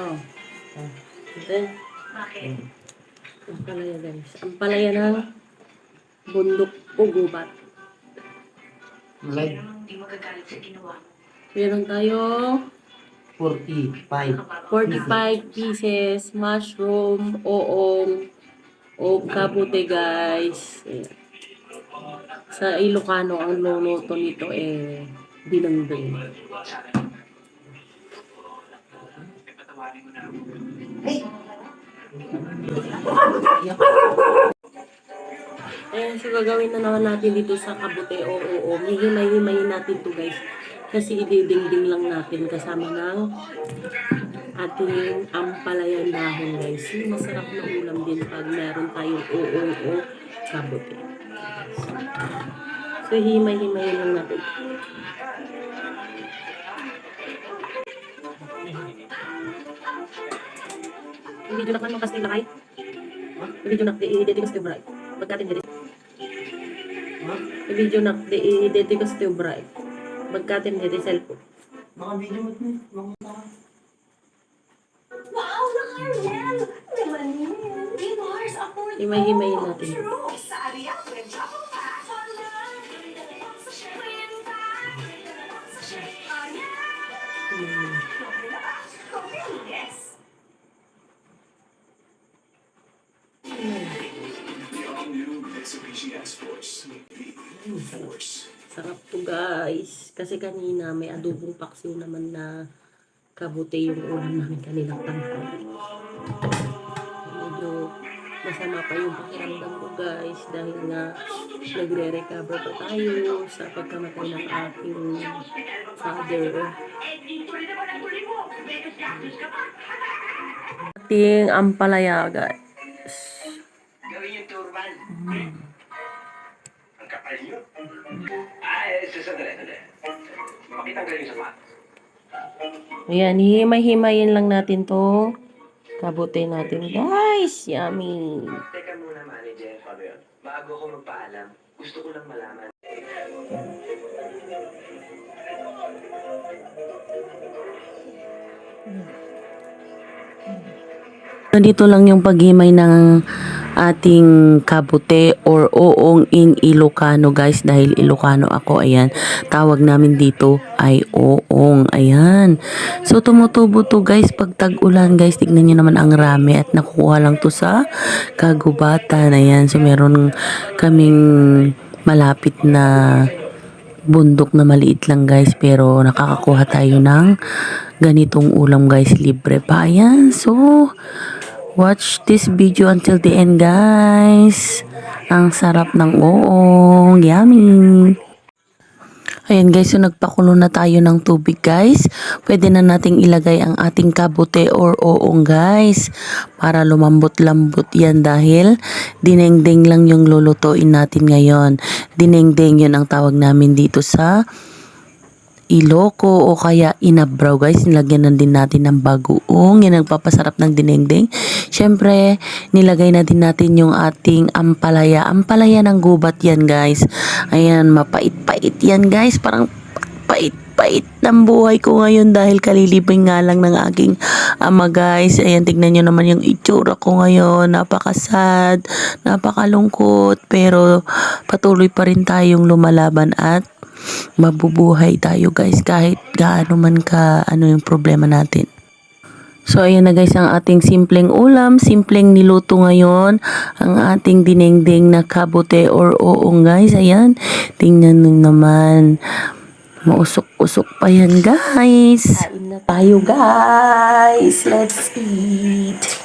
Oh. oh. Then, Bakit? ang palaya guys. Ang palaya ng bundok o gubat. Namang hindi magagalit sa ginawa mo. Meron tayong 45. 45 pieces mushroom, oong, o kabute guys. Ayan. Sa Ilocano, ang luluto nito eh binangbing. Ayan, so gagawin na naman natin dito sa kabute o oo. Hihimay-himayin natin to guys. Kasi ididingding lang natin kasama ng ating ampalayan dahon guys. Yung masarap na ulam din pag meron tayong oo o kabute. So himay-himayin lang natin. Video na kan mo kasi lakay. Video na i-edit ko sa bright. Magkatin diri. Video na i-edit ko sa bright. Magkatin diri cellphone. Mga video mo ito. Wow, Nakarel! Naman yun. Himay-himayin natin. Sa area, S-Force. The Force. Sarap to guys. Kasi kanina may adobong paksiw naman na kabute yung ulam namin kanilang tanghali. Medyo masama pa yung pakiramdam ko guys dahil nga nagre-recover pa tayo sa pagkamatay ng aking father. Ating ampalaya guys. Gawin yung turban. Ang sandali, sandali. Makitang kayo sa mat. Ayan, himay-himayin lang natin to. Kabute natin guys. Yummy. Teka muna, manager. Ano yun? Bago ako magpaalam, gusto ko lang malaman. Dito lang yung paghimay ng ating kabute or oong in Ilocano guys. Dahil Ilocano ako ayan. Tawag namin dito ay oong ayan. So tumutubo to guys pag tag-ulan guys. Tignan nyo naman ang rami at nakukuha lang to sa kagubatan ayan. So meron kaming malapit na bundok na maliit lang guys pero nakakakuha tayo ng ganitong ulam guys libre pa. Ayan so watch this video until the end guys. Ang sarap ng oong yummy Ayan guys, so nagpakulo na tayo ng tubig guys. Pwede na nating ilagay ang ating kabute or oong guys. Para lumambot-lambot yan dahil dinengdeng lang yung lulutuin natin ngayon. Dinengdeng yun ang tawag namin dito sa Iloco o kaya inabraw guys. Nilagyan na din natin ng bagoong. Yan ang papasarap ng dinengdeng. Siyempre, nilagay na din natin yung ating ampalaya. Ampalaya ng gubat yan guys. Ayan, mapait-pait yan guys. Parang pait-pait ng buhay ko ngayon dahil kalilibing nga lang ng aking ama guys. Ayan, tignan nyo naman yung itsura ko ngayon. Napakasad, napakalungkot. Pero patuloy pa rin tayong lumalaban at mabubuhay tayo guys kahit gaano man ka ano yung problema natin. So ayan na guys ang ating simpleng ulam, simpleng niluto ngayon, ang ating dinengdeng na kabute or oong guys. Ayan, tingnan nyo naman. Mausok-usok pa yan guys. Kain na tayo guys. Let's eat.